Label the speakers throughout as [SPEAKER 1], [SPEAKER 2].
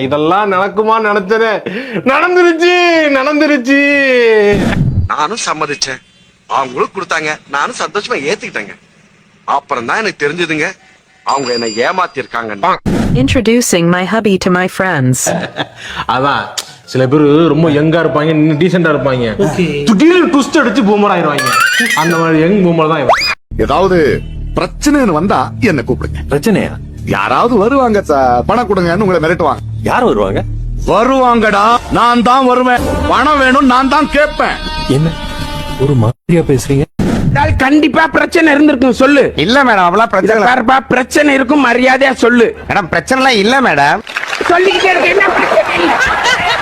[SPEAKER 1] இதெல்லாம் நடக்குமா நினைச்சனே. நடந்துருச்சு நடந்துருச்சு.
[SPEAKER 2] நானும் சம்மதிச்சேன். அவங்களும் கொடுத்தாங்க. நானும் சந்தோஷமா ஏத்துக்கிட்டேங்க. அப்புறம் தான் எனக்கு தெரிஞ்சதுங்க. அவங்க என்ன ஏமாத்தி இருக்காங்க
[SPEAKER 3] Introducing my hubby to my friends.
[SPEAKER 1] அதான் சில பேர் ரொம்ப யங்கா இருப்பாங்க இன்னும் டீசெண்டா இருப்பாங்க. திடீர்னு ட்விஸ்ட் அடிச்சு பூமர் ஆயிருவாங்க அந்த மாதிரி யங் பூமர் தான் இவன்.
[SPEAKER 4] ஏதாவது பிரச்சனைன்னு வந்தா என்ன கூப்பிடுங்க.
[SPEAKER 5] பிரச்சனையா?
[SPEAKER 4] யாராவது வருவாங்க சார் பணம் கொடுங்கன்னு உங்களை மிரட்டுவாங்க.
[SPEAKER 5] யார் வருவாங்க?
[SPEAKER 4] வருவாங்கடா. நான் தான் வருவேன். பணம் வேணும் நான் தான் கேட்பேன்.
[SPEAKER 5] என்ன? ஒரு மாதிரியா பேசுறீங்க?
[SPEAKER 6] கண்டிப்பா பிரச்சனை இருந்திருக்கும் சொல்லு.
[SPEAKER 7] இல்ல மேடம் அவ்வளவு பிரச்சனை
[SPEAKER 6] பிரச்சனை இருக்கும் மரியாதையா சொல்லு.
[SPEAKER 7] மேடம் பிரச்சனை எல்லாம் இல்ல மேடம்.
[SPEAKER 6] சொல்லிக்கிட்டே இருக்க என்ன பிரச்சனை இல்ல?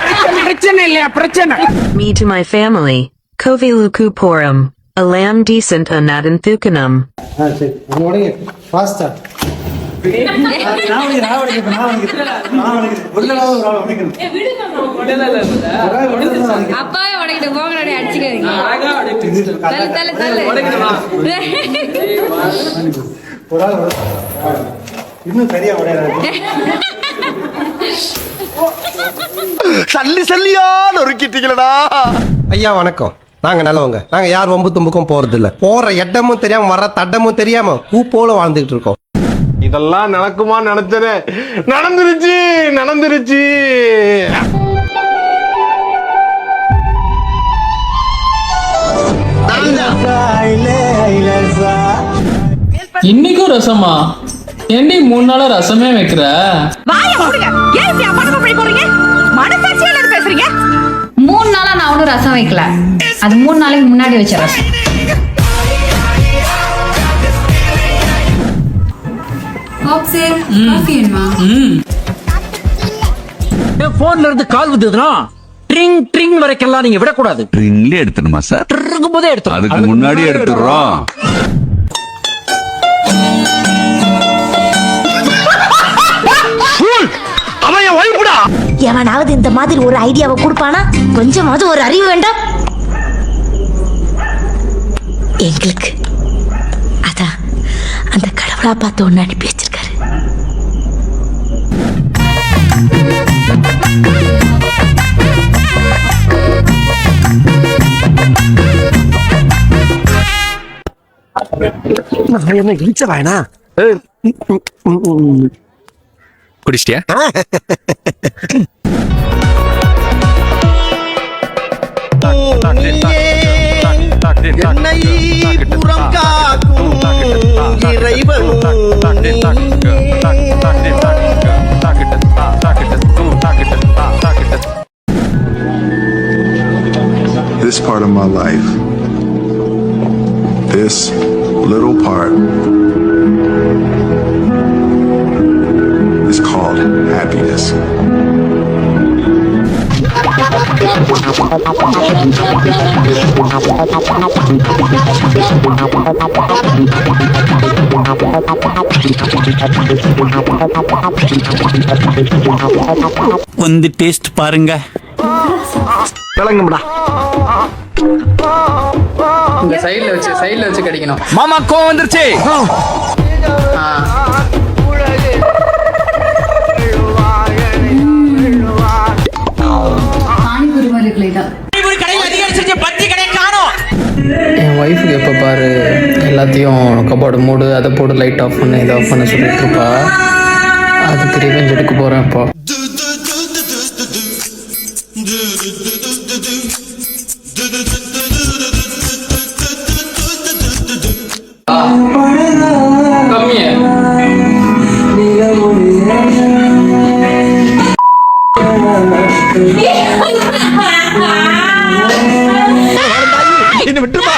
[SPEAKER 6] பிரச்சனை- பிரச்சனை இல்லையா பிரச்சனை?
[SPEAKER 3] Me to my family. Koviluku porum. Alam decent anadan thukanum.
[SPEAKER 8] அப்பாவே உடைக்கிட்டு போங்கடி அடிச்சுக்காதீங்க. தள்ளு தள்ளு தள்ளு
[SPEAKER 2] சல்லி சல்லியா நொறுக்கிட்டீங்களடா.
[SPEAKER 9] ஐயா வணக்கம். நாங்க நல்லவங்க. நாங்க யார் வம்பு தும்புக்கும் போறது இல்ல போற இடமும் தெரியாம வர தட்டமும் தெரியாம பூ போல வாழ்ந்துகிட்டு இருக்கோம்.
[SPEAKER 1] இதெல்லாம் நடக்குமா நினைச்சனே. நடந்துருச்சு நடந்துருச்சு.
[SPEAKER 10] இன்னைக்கும் ரசமா? ஏண்டி மூணு நாளா ரசமே வைக்கிற?
[SPEAKER 8] மூணு நாளா நான் ஒன்றும் ரசம் வைக்கல. அது மூணு நாளைக்கு முன்னாடி வச்ச ரசம்.
[SPEAKER 10] போன்ல இருந்து கால் வந்ததுன்னா ட்ரிங் ட்ரிங் வரைக்கெல்லாம் நீங்க விடக்கூடாது.
[SPEAKER 11] ட்ரிங்லயே எடுத்துணுமா சார்?
[SPEAKER 10] இருக்கும் போதே எடுத்து
[SPEAKER 11] அதுக்கு முன்னாடி எடுத்துடுறோம்.
[SPEAKER 8] எவனாவது இந்த மாதிரி ஒரு ஐடியாவை கொடுப்பானா? கொஞ்சமாவது ஒரு அறிவு வேண்டாம். எங்களுக்கு அதான் அந்த கடவுளா பார்த்து ஒண்ணு அனுப்பி வச்சிருக்காரு
[SPEAKER 7] என்ன இழிச்ச வாயனா
[SPEAKER 5] குடிச்சிட்டியா
[SPEAKER 9] என்னை புறம் காக்கும் இறைவன்
[SPEAKER 4] This part of my life, this little part, is called happiness.
[SPEAKER 11] வந்து டேஸ்ட் பாருங்க
[SPEAKER 7] விளங்கும்டா.
[SPEAKER 10] இந்த சைடுல வச்சு சைடுல வச்சு கடிக்கணும்.
[SPEAKER 7] மாமா கோவம் வந்துருச்சு.
[SPEAKER 10] என் ஒய்ஃபுக்கு எப்போ பாரு எல்லாத்தையும் கபோர்டு மூடு அதை போடு லைட் ஆஃப் பண்ணு இதை ஆஃப் பண்ண சொல்லிட்டு இருப்பா அதுக்கு ரிவெஞ்ச் எடுக்க போறேன் இப்போ.
[SPEAKER 7] என்ன விட்டுருப்பா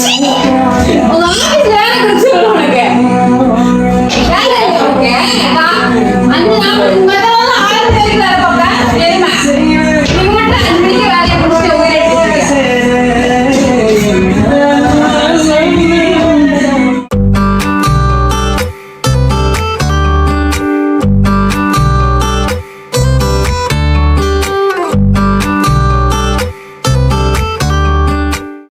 [SPEAKER 8] 随